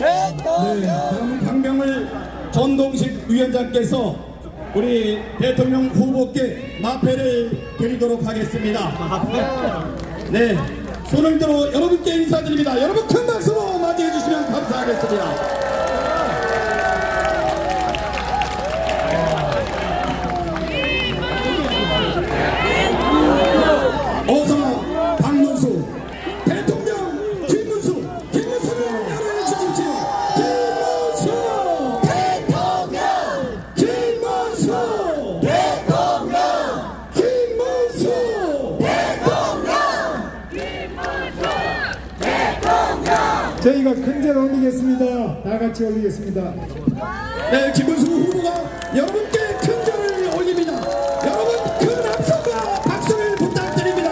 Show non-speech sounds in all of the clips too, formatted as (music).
대통령 다음 강명을 전동식 위원장께서 우리 대통령 후보께 마패를 드리도록 하겠습니다. 네, 손을 들어 여러분께 인사드립니다. 여러분 큰 박수로 맞이해 주시면 감사하겠습니다. 저희가 큰절 올리겠습니다. 다 같이 올리겠습니다. 네, 김문수 후보가 여러분께 큰절을 올립니다. 여러분 큰 함성과 박수를 부탁드립니다.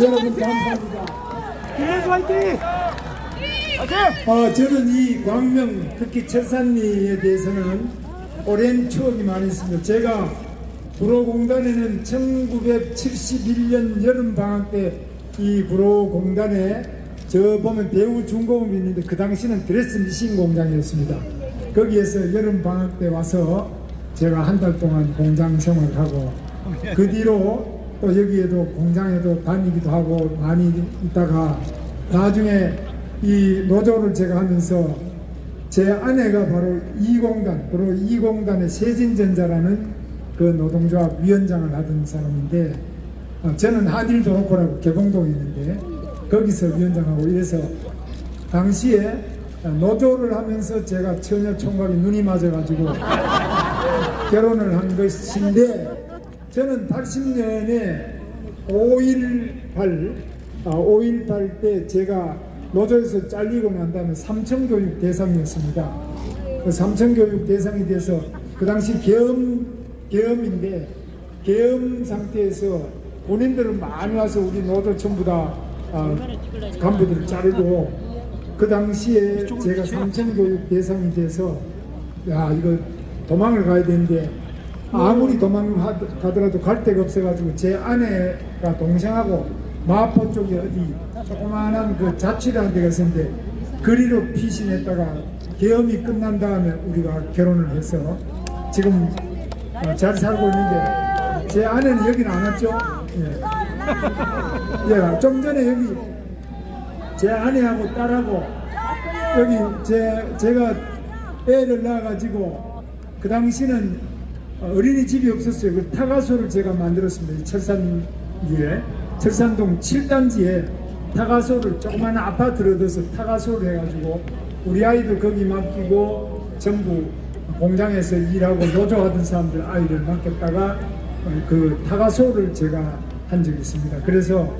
여러분 감사합니다. 어, 저는 이 광명 특히 철산리에 대해서는 오랜 추억이 많이 있습니다. 제가 불호공단에는 1971년 여름 방학 때이 불호공단에 저 보면 배우 중공업이 있는데 그 당시는 드레스 미싱 공장이었습니다. 거기에서 여름 방학 때 와서 제가 한 달 동안 공장 생활하고 그 뒤로 또 여기에도 공장에도 다니기도 하고 많이 있다가 나중에 이 노조를 제가 하면서 제 아내가 바로 이 공단, 바로 이 공단의 세진전자라는 그 노동조합 위원장을 하던 사람인데 어, 저는 한일도로코라고 개봉동에 있는데 거기서 위원장하고 이래서 당시에 노조를 하면서 제가 처녀 총각이 눈이 맞아가지고 결혼을 한 것인데 저는 80년에 5.18, 아, 5.18 때 제가 노조에서 잘리고 난 다음에 삼청교육 대상이었습니다. 그 삼청교육 대상이 돼서 그 당시 계엄, 계엄인데 계엄 상태에서 본인들은 많이 와서 우리 노조 전부 다 아, 간부들을 자르고 그 당시에 제가 삼청교육 대상이 돼서 야 이거 도망을 가야 되는데 아무리 도망가더라도 갈 데가 없어가지고 제 아내가 동생하고 마포 쪽에 어디 조그마한 그 자취라는 데가 있었는데 그리로 피신했다가 계엄이 끝난 다음에 우리가 결혼을 해서 지금 어, 잘 살고 있는데 제 아내는 여기는 안 왔죠? 예. 예, 좀 전에 여기 제 아내하고 딸하고 여기 제, 제가 애를 낳아가지고 그 당시는 어린이집이 없었어요. 그 타가소를 제가 만들었습니다. 이 철산리에 철산동 7단지에 타가소를 조그마한 아파트를 얻어서 타가소를 해가지고 우리 아이도 거기 맡기고 전부 공장에서 일하고 노조하던 사람들 아이를 맡겼다가 그 타가소를 제가 한 적이 있습니다. 그래서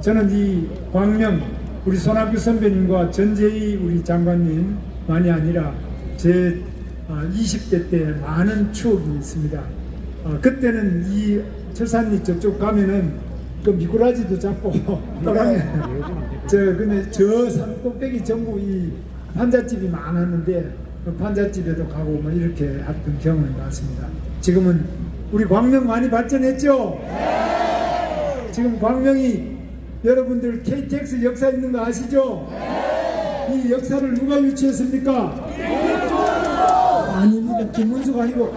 저는 이 광명 우리 손학규 선배님과 전재희 우리 장관님만이 아니라 제 20대 때 많은 추억이 있습니다. 어, 그때는 이 철산리 저쪽 가면은 그 미꾸라지도 잡고 (laughs) 또랑에 저 근데 저 산 꼭대기 전부 이 판잣집이 많았는데 그 판잣집에도 가고 뭐 이렇게 했던 경험이 많습니다. 지금은 우리 광명 많이 발전했죠? 지금 광명이 여러분들 KTX 역사 있는 거 아시죠? 이 역사를 누가 유치했습니까? 아닙니다. 김문수가 아니고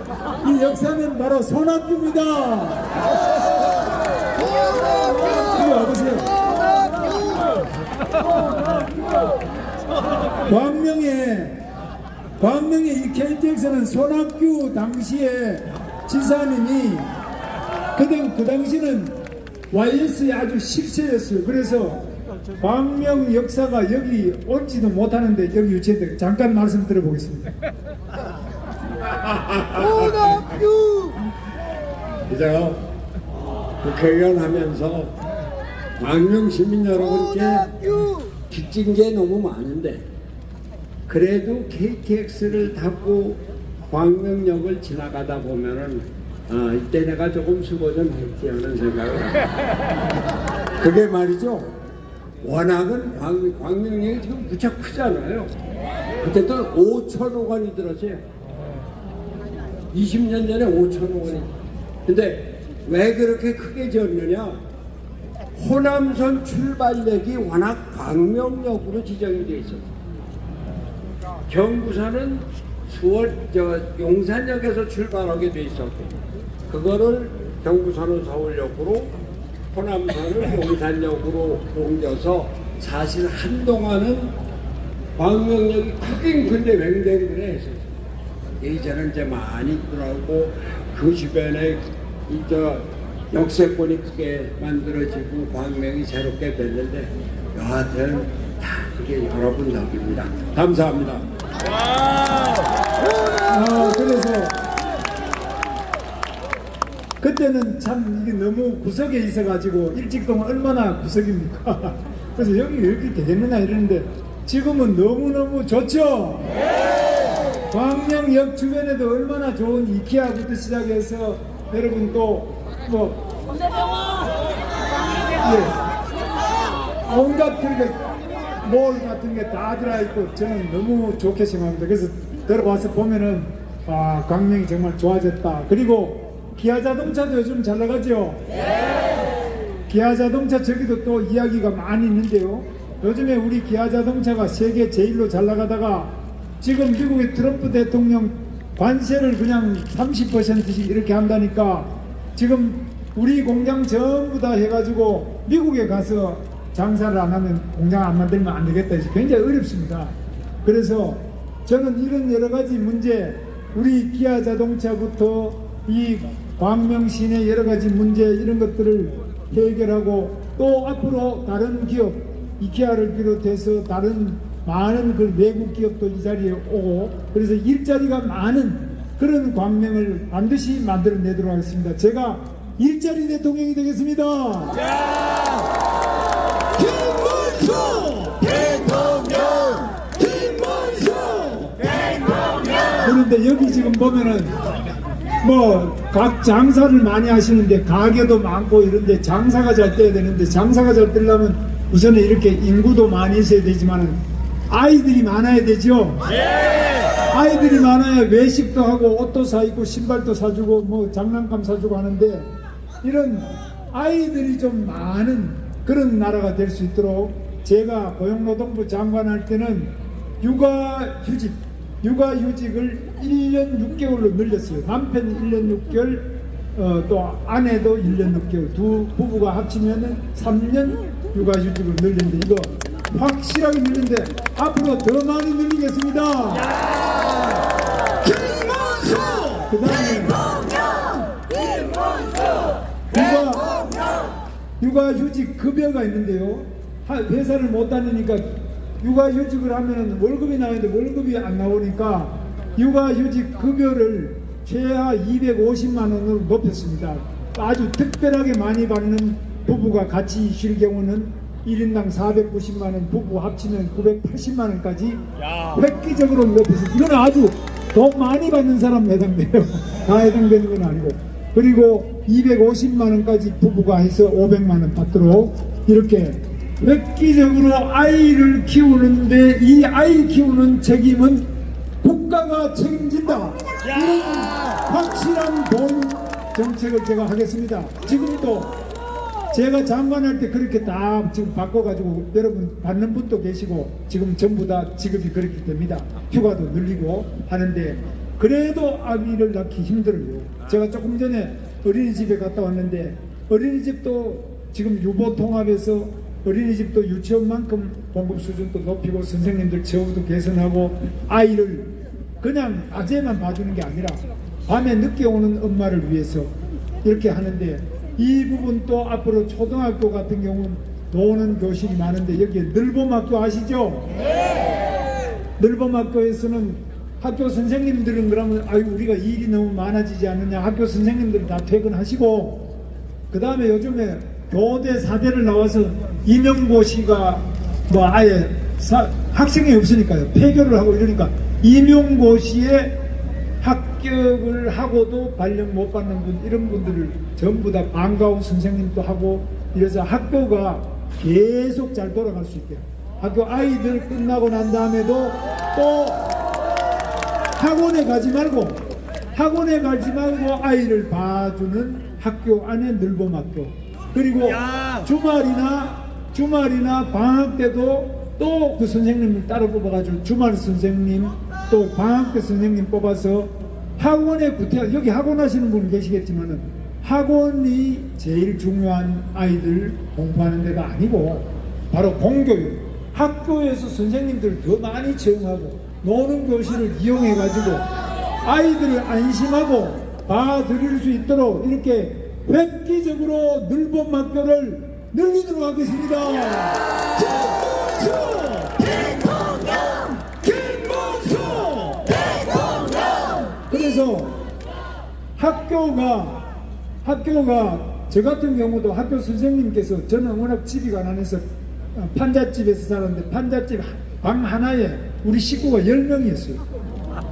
이 역사는 바로 손학규입니다. 이리 와보세요. 광명에 광명에 이 KTX는 손학규 당시에 지사님이 그당 그 당시는 YS의 아주 식세였어요. 그래서 광명 역사가 여기 온지도 못하는데 여기 유치했는데 잠깐 말씀 들어보겠습니다. 손학규 그저 국회의원 하면서 광명 시민 여러분께 빚진 게 너무 많은데 그래도 KTX를 타고 광명역을 지나가다 보면은 아 이때 내가 조금 수고 좀 했지 하는 생각을 합니다. (laughs) 그게 말이죠. 워낙은 광, 광명역이 지금 무척 크잖아요. 그때도 5천억 원이 들었어요. 20년 전에 5천억 원이. 근데 왜 그렇게 크게 지었느냐? 호남선 출발역이 워낙 광명역으로 지정이 되어 있었어요. 경부선은 수원 저 용산역에서 출발하게 돼 있었고 그거를 경부선은 서울역으로 호남선을 (laughs) 용산역으로 옮겨서 사실 한동안은 광명역이 크긴 큰데 맹댕그레 했었어요. 이제는 이제 많이 늘어나고 그 주변에 이저 역세권이 크게 만들어지고 광명이 새롭게 됐는데 여하튼 다 이게 여러분 덕입니다. 감사합니다. 아, 그래서 그때는 참 이게 너무 구석에 있어가지고 일직동은 얼마나 구석입니까? (laughs) 그래서 여기 왜 이렇게 되겠느냐 이러는데 지금은 너무너무 좋죠? 광명역 주변에도 얼마나 좋은 이케아부터 시작해서 여러분 또뭐 예. 온갖 그렇게 몰 같은 게 다 들어있고 저는 너무 좋게 생각합니다. 그래서 들어와서 보면은 아 광명이 정말 좋아졌다. 그리고 기아 자동차도 요즘 잘 나가죠. 기아 자동차 저기도 또 이야기가 많이 있는데요. 요즘에 우리 기아 자동차가 세계 제일로 잘 나가다가 지금 미국의 트럼프 대통령 관세를 그냥 30%씩 이렇게 한다니까 지금 우리 공장 전부 다 해가지고 미국에 가서 장사를 안 하면 공장 안 만들면 안 되겠다 굉장히 어렵습니다. 그래서 저는 이런 여러 가지 문제 우리 기아 자동차부터 이 광명 시내 여러 가지 문제 이런 것들을 해결하고 또 앞으로 다른 기업 이케아를 비롯해서 다른 많은 그 외국 기업도 이 자리에 오고 그래서 일자리가 많은 그런 광명을 반드시 만들어내도록 하겠습니다. 제가 일자리 대통령이 되겠습니다. 김문수! 대통령! 김문수! 그런데 여기 지금 보면은 뭐 각 장사를 많이 하시는데 가게도 많고 이런데 장사가 잘 돼야 되는데 장사가 잘 되려면 우선은 이렇게 인구도 많이 있어야 되지만은 아이들이 많아야 되죠. 아이들이 많아야 외식도 하고 옷도 사 입고 신발도 사주고 뭐 장난감 사주고 하는데 이런 아이들이 좀 많은 그런 나라가 될 수 있도록 제가 고용노동부 장관 할 때는 육아휴직 육아휴직을 1년 6개월로 늘렸어요. 남편이 1년 6개월, 어, 또 아내도 1년 6개월. 두 부부가 합치면은 3년 육아휴직을 늘리는데 이거 확실하게 늘리는데 앞으로 더 많이 늘리겠습니다. 김문수 그 다음에 육아, 육아휴직 급여가 있는데요. 하- 회사를 못 다니니까 육아휴직을 하면 월급이 나오는데 월급이 안 나오니까 육아휴직 급여를 최하 250만 원으로 높였습니다. 아주 특별하게 많이 받는 부부가 같이 쉴 경우는 1인당 490만 원, 부부 합치면 980만 원까지 획기적으로 높였습니다. 이건 아주 돈 많이 받는 사람 해당돼요. 다 해당되는 건 아니고. 그리고 250만 원까지 부부가 해서 500만 원 받도록 이렇게 획기적으로 아이를 키우는데 이 아이 키우는 책임은 국가가 책임진다. 이런 확실한 돈 정책을 제가 하겠습니다. 지금도 제가 장관할 때 그렇게 다 지금 바꿔가지고 여러분 받는 분도 계시고 지금 전부 다 지급이 그렇게 됩니다. 휴가도 늘리고 하는데 그래도 아기를 낳기 힘들어요. 제가 조금 전에 어린이집에 갔다 왔는데 어린이집도 지금 유보 통합에서 어린이집도 유치원만큼 공급 수준도 높이고 선생님들 처우도 개선하고 아이를 그냥 낮에만 봐주는 게 아니라 밤에 늦게 오는 엄마를 위해서 이렇게 하는데 이 부분 또 앞으로 초등학교 같은 경우는 노는 교실이 많은데 여기에 늘봄학교 아시죠? 늘봄학교에서는 학교 선생님들은 그러면 아유 우리가 일이 너무 많아지지 않느냐. 학교 선생님들은 다 퇴근하시고 그 다음에 요즘에 교대 사대를 나와서 임용고시가 뭐 아예 사- 학생이 없으니까요. 폐교를 하고 이러니까 임용고시에 학 합격을 하고도 발령 못 받는 분 이런 분들을 전부 다 반가운 선생님도 하고 이래서 학교가 계속 잘 돌아갈 수 있게 학교 아이들 끝나고 난 다음에도 또 학원에 가지 말고 학원에 가지 말고 아이를 봐주는 학교 안에 늘봄학교. 그리고 주말이나 주말이나 방학 때도 또 그 선생님을 따로 뽑아가지고 주말 선생님 또 방학 때 선생님 뽑아서 학원에 구태 여기 학원 하시는 분 계시겠지만은 학원이 제일 중요한 아이들 공부하는 데가 아니고 바로 공교육. 학교에서 선생님들 더 많이 채용하고 노는 교실을 이용해 가지고 아이들을 안심하고 봐드릴 수 있도록 이렇게 획기적으로 늘봄 학교를 늘리도록 하겠습니다. 그래서 학교가 학교가 저 같은 경우도 학교 선생님께서 저는 워낙 집이 가난해서 어, 판잣집에서 살았는데 판잣집 방 하나에 우리 식구가 10명이었어요.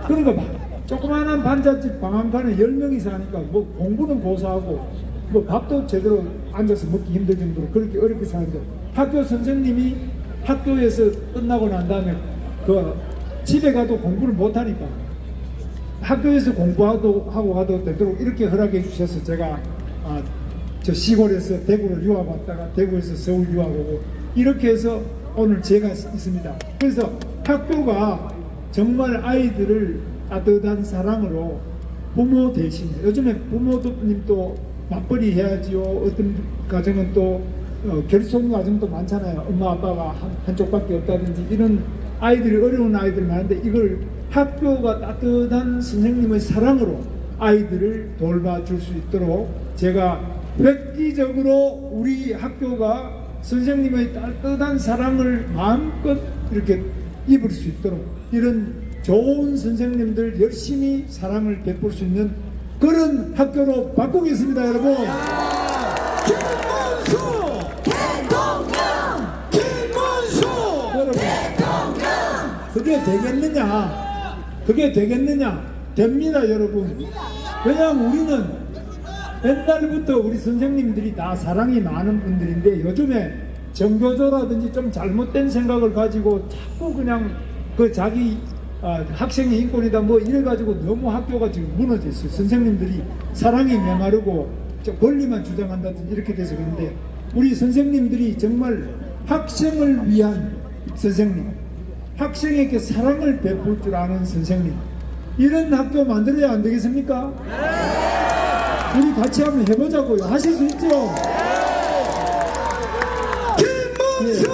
그러니까 막 조그마한 판잣집 방 한 칸에 10명이 사니까 뭐 공부는 고사하고 뭐 밥도 제대로 앉아서 먹기 힘들 정도로 그렇게 어렵게 사는데 학교 선생님이 학교에서 끝나고 난 다음에 그 집에 가도 공부를 못하니까 학교에서 공부하고 하고 가도 되도록 이렇게 허락해 주셔서 제가 아, 저 시골에서 대구를 유학 왔다가 대구에서 서울 유학 오고 이렇게 해서 오늘 제가 있습니다. 그래서 학교가 정말 아이들을 따뜻한 사랑으로 부모 대신 요즘에 부모님도 맞벌이 해야지요. 어떤 가정은 또 어, 결손 가정도 많잖아요. 엄마 아빠가 한, 한쪽밖에 없다든지 이런 아이들이 어려운 아이들 많은데 이걸 학교가 따뜻한 선생님의 사랑으로 아이들을 돌봐줄 수 있도록 제가 획기적으로 우리 학교가 선생님의 따뜻한 사랑을 마음껏 이렇게 입을 수 있도록 이런 좋은 선생님들 열심히 사랑을 베풀 수 있는 그런 학교로 바꾸겠습니다, 여러분. 김문수 대통령 김문수 여러분, 그게 되겠느냐? 그게 되겠느냐? 됩니다, 여러분. 왜냐하면 우리는 옛날부터 우리 선생님들이 다 사랑이 많은 분들인데 요즘에 정교조라든지 좀 잘못된 생각을 가지고 자꾸 그냥 그 자기 아, 학생의 인권이다 뭐 이래가지고 너무 학교가 지금 무너져 있어요. 선생님들이 사랑이 메마르고 저 권리만 주장한다든지 이렇게 돼서 그런데 우리 선생님들이 정말 학생을 위한 선생님, 학생에게 사랑을 베풀 줄 아는 선생님 이런 학교 만들어야 안 되겠습니까? 우리 같이 한번 해보자고요. 하실 수 있죠? 김문수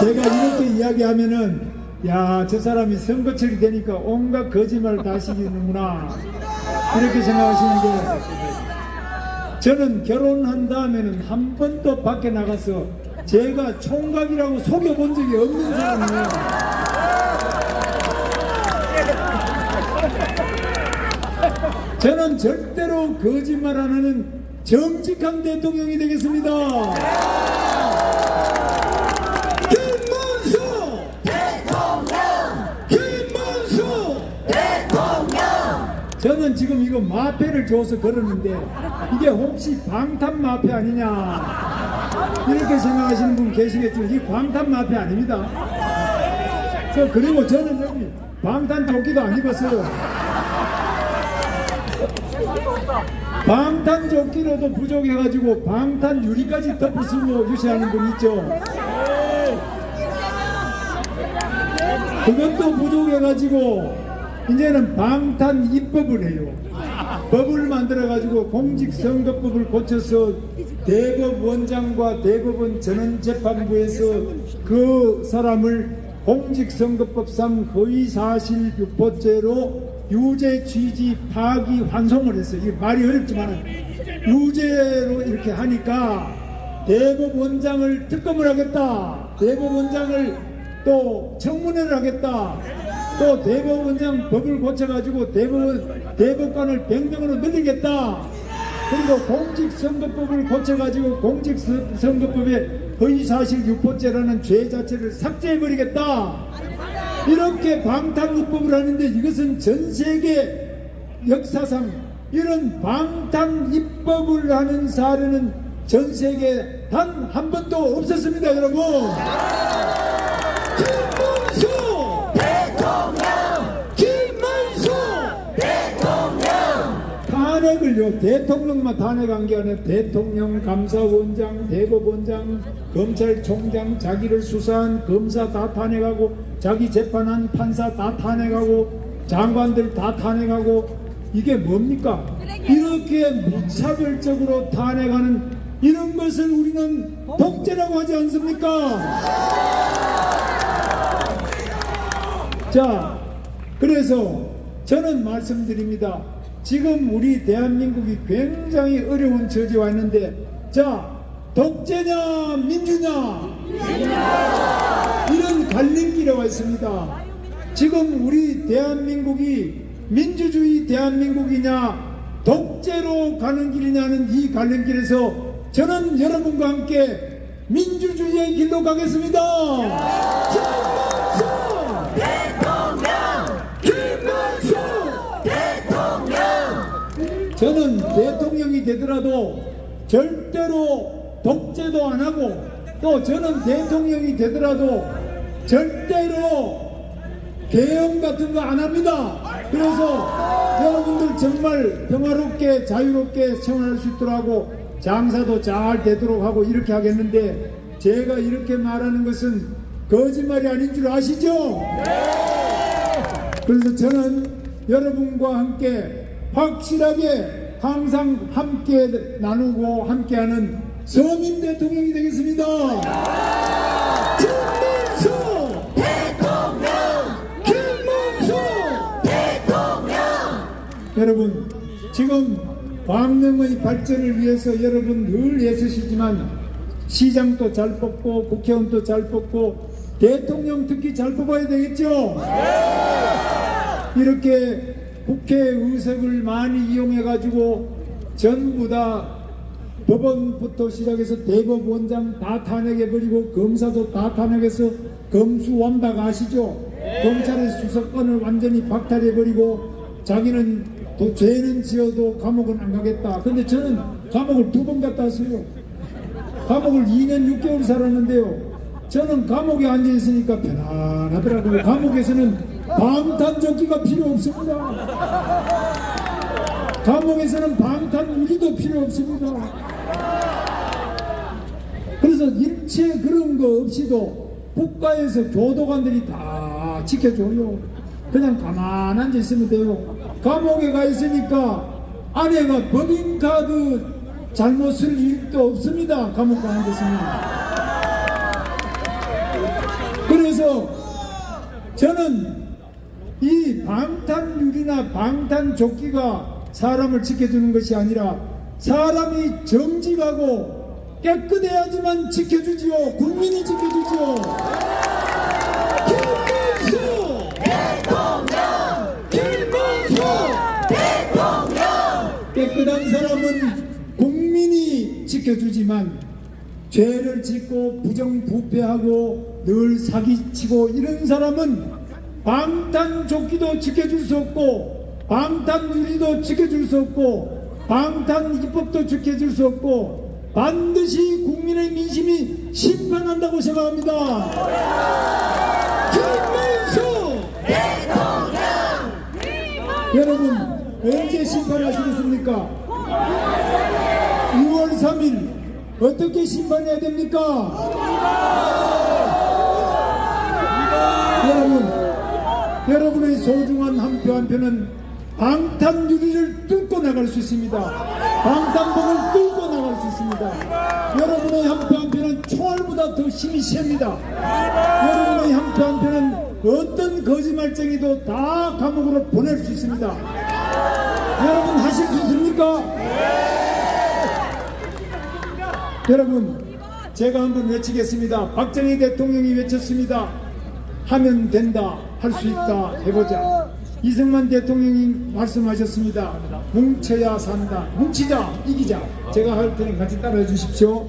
제가 이렇게 이야기하면은 야 저 사람이 선거철이 되니까 온갖 거짓말 다 시키는구나 이렇게 생각하시는데 저는 결혼한 다음에는 한 번도 밖에 나가서 제가 총각이라고 속여본 적이 없는 사람이에요. 저는 절대로 거짓말 안 하는 정직한 대통령이 되겠습니다. 저는 지금 이거 마패를 줘서 걸었는데 이게 혹시 방탄 마패 아니냐 이렇게 생각하시는 분 계시겠지만 이 방탄 마패 아닙니다. 저 그리고 저는 여기 방탄 조끼도 안 입었어요. 방탄 조끼로도 부족해가지고 방탄 유리까지 덮어 쓰고 유시하는 분 있죠. 그것도 부족해가지고 이제는 방탄 입법을 해요. 법을 만들어가지고 공직선거법을 고쳐서 대법원장과 대법원 전원재판부에서 그 사람을 공직선거법상 허위사실 유포죄로 유죄 취지 파기 환송을 했어요. 이게 말이 어렵지만 유죄로 이렇게 하니까 대법원장을 특검을 하겠다. 대법원장을 또 청문회를 하겠다. 또 대법원장 법을 고쳐가지고 대법원 대법관을 100명으로 늘리겠다. 그리고 공직선거법을 고쳐가지고 공직선거법에 허위사실 유포죄라는 죄 자체를 삭제해버리겠다. 이렇게 방탄 입법을 하는데 이것은 전 세계 역사상 이런 방탄 입법을 하는 사례는 전 세계 단 한 번도 없었습니다, 여러분. 탄핵을요 대통령만 탄핵한 게 아니라 대통령, 감사원장, 대법원장, 검찰총장 자기를 수사한 검사 다 탄핵하고 자기 재판한 판사 다 탄핵하고 장관들 다 탄핵하고 이게 뭡니까? 이렇게 무차별적으로 탄핵하는 이런 것을 우리는 독재라고 하지 않습니까? 자, 그래서 저는 말씀드립니다. 지금 우리 대한민국이 굉장히 어려운 처지에 와 있는데, 자, 독재냐, 민주냐? 이런 갈림길에 와 있습니다. 지금 우리 대한민국이 민주주의 대한민국이냐, 독재로 가는 길이냐는 이 갈림길에서 저는 여러분과 함께 민주주의의 길로 가겠습니다. 저는 대통령이 되더라도 절대로 독재도 안 하고 또 저는 대통령이 되더라도 절대로 개혁 같은 거 안 합니다. 그래서 여러분들 정말 평화롭게 자유롭게 생활할 수 있도록 하고 장사도 잘 되도록 하고 이렇게 하겠는데 제가 이렇게 말하는 것은 거짓말이 아닌 줄 아시죠? 그래서 저는 여러분과 함께 확실하게 항상 함께 나누고 함께하는 서민 대통령이 되겠습니다. 김문수 김문수 여러분 지금 광명의 발전을 위해서 여러분 늘 애쓰시지만 시장도 잘 뽑고 국회의원도 잘 뽑고 대통령 특히 잘 뽑아야 되겠죠. 이렇게 국회 의석을 많이 이용해 가지고 전부 다 법원부터 시작해서 대법원장 다 탄핵해 버리고 검사도 다 탄핵해서 검수완박 아시죠? 검찰의 수사권을 완전히 박탈해 버리고 자기는 또 죄는 지어도 감옥은 안 가겠다. 근데 저는 감옥을 두 번 갔다 왔어요. 감옥을 2년 6개월 살았는데요. 저는 감옥에 앉아 있으니까 편안하더라고요. 감옥에서는 방탄조끼가 필요 없습니다. 감옥에서는 방탄 우기도 필요 없습니다. 그래서 일체 그런 거 없이도 국가에서 교도관들이 다 지켜줘요. 그냥 가만 앉아 있으면 돼요. 감옥에 가 있으니까 아내가 법인카드 잘못 쓸 일도 없습니다. 감옥에 앉았으면. 그래서 저는 이 방탄유리나 방탄조끼가 사람을 지켜주는 것이 아니라 사람이 정직하고 깨끗해야지만 지켜주지요. 국민이 지켜주지요. 김문수 김문수 깨끗한 사람은 국민이 지켜주지만 죄를 짓고 부정부패하고 늘 사기치고 이런 사람은 방탄조끼도 지켜줄 수 없고 방탄유리도 지켜줄 수 없고 방탄입법도 지켜줄 수 없고 반드시 국민의 민심이 심판한다고 생각합니다. 김문수 여러분 언제 심판하시겠습니까? 6월 3일 어떻게 심판해야 됩니까? 여러분 여러분의 소중한 한 표 한 표는 방탄 유리를 뚫고 나갈 수 있습니다. 방탄복을 뚫고 나갈 수 있습니다. 여러분의 한 표 한 표는 총알보다 더 힘이 셉니다. 여러분의 한 표 한 표는 어떤 거짓말쟁이도 다 감옥으로 보낼 수 있습니다. 여러분 하실 수 있습니까? 여러분 제가 한번 외치겠습니다. 박정희 대통령이 외쳤습니다. 하면 된다, 할 수 있다, 해보자. 이승만 대통령이 말씀하셨습니다. 뭉쳐야 산다. 뭉치자, 이기자. 제가 할 테니 같이 따라해 주십시오.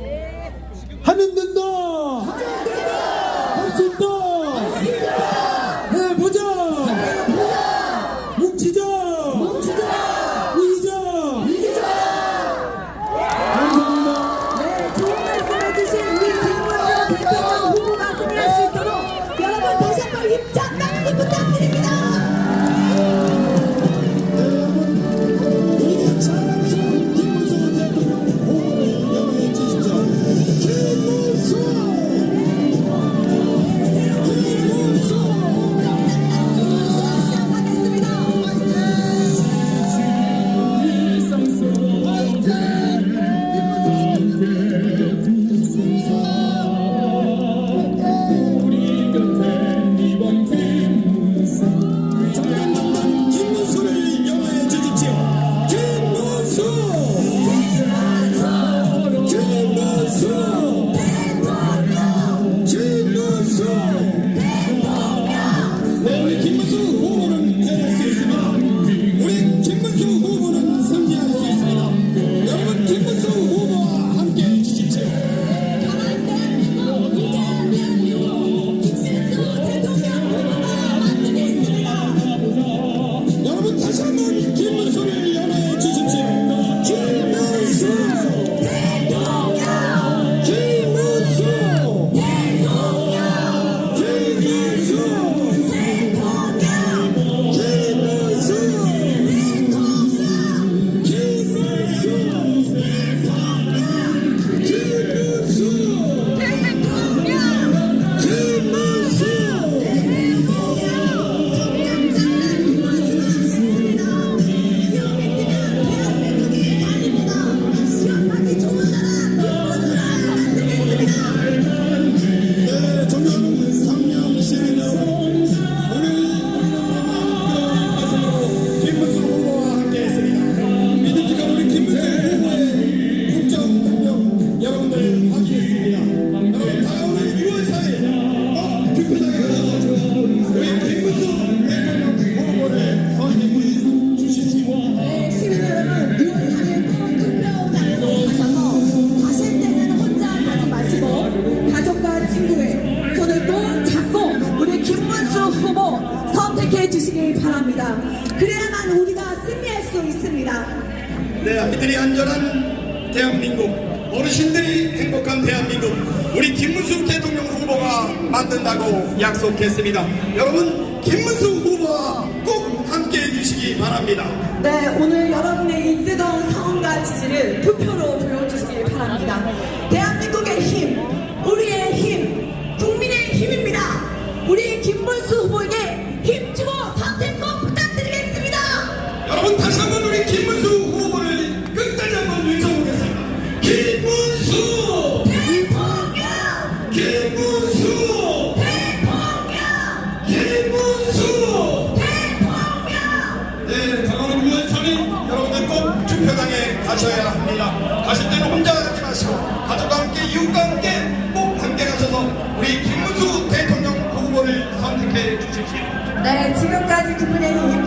바랍니다. 네, 오늘 여러분의 이 뜨거운 성원과 지지를 네, 지금까지 두 분의